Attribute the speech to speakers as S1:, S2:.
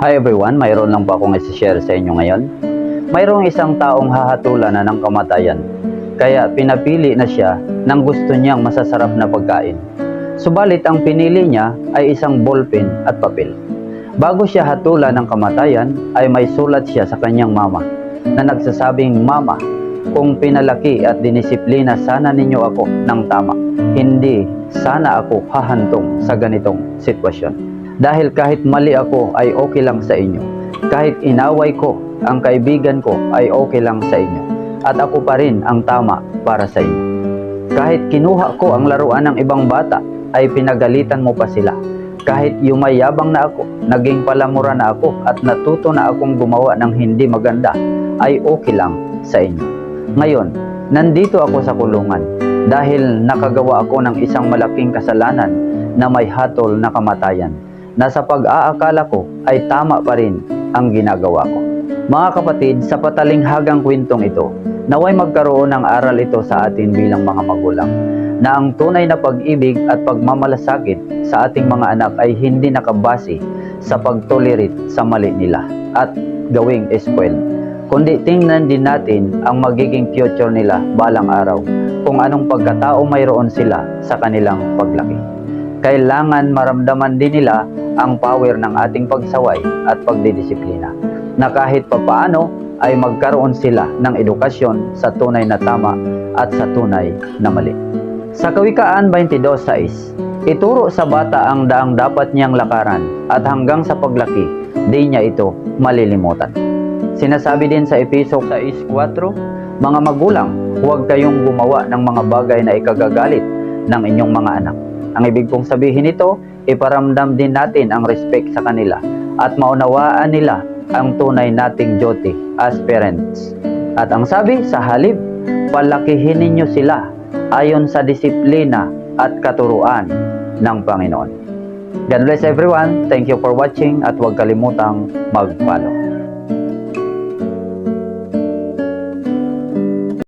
S1: Hi everyone, mayroon lang po akong isi-share sa inyo ngayon. Mayroong isang taong hahatulan na ng kamatayan. Kaya pinapili na siya ng gusto niyang masasarap na pagkain. Subalit ang pinili niya ay isang ballpen at papel. Bago siya hatulan ng kamatayan ay may sulat siya sa kanyang mama na nagsasabing, Mama, kung pinalaki at dinisiplina sana ninyo ako ng tama, hindi sana ako hahantong sa ganitong sitwasyon. Dahil kahit mali ako ay okay lang sa inyo. Kahit inaway ko ang kaibigan ko ay okay lang sa inyo. At ako pa rin ang tama para sa inyo. Kahit kinuha ko ang laruan ng ibang bata ay pinagalitan mo pa sila. Kahit yumayabang na ako, naging palamura na ako at natuto na akong gumawa ng hindi maganda ay okay lang sa inyo. Ngayon, nandito ako sa kulungan dahil nakagawa ako ng isang malaking kasalanan na may hatol na kamatayan na sa pag-aakala ko ay tama pa rin ang ginagawa ko. Mga kapatid, sa patalinghagang kwentong ito, naway magkaroon ng aral ito sa atin bilang mga magulang na ang tunay na pag-ibig at pagmamalasakit sa ating mga anak ay hindi nakabase sa pagtolerate sa mali nila at gawing spoiled kundi tingnan din natin ang magiging future nila balang araw kung anong pagkatao mayroon sila sa kanilang paglaki. Kailangan maramdaman din nila ang power ng ating pagsaway at pagdidisiplina na kahit papaano ay magkaroon sila ng edukasyon sa tunay na tama at sa tunay na mali. Sa Kawikaan 22.6, ituro sa bata ang daang dapat niyang lakaran at hanggang sa paglaki, di niya ito malilimutan. Sinasabi din sa Episo 6.4, Mga magulang, huwag kayong gumawa ng mga bagay na ikagagalit ng inyong mga anak. Ang ibig kong sabihin nito, iparamdam din natin ang respect sa kanila at maunawaan nila ang tunay nating duty as parents. At ang sabi sa halip, palakihin ninyo sila ayon sa disiplina at katuruan ng Panginoon. God bless everyone. Thank you for watching at huwag kalimutang mag-follow.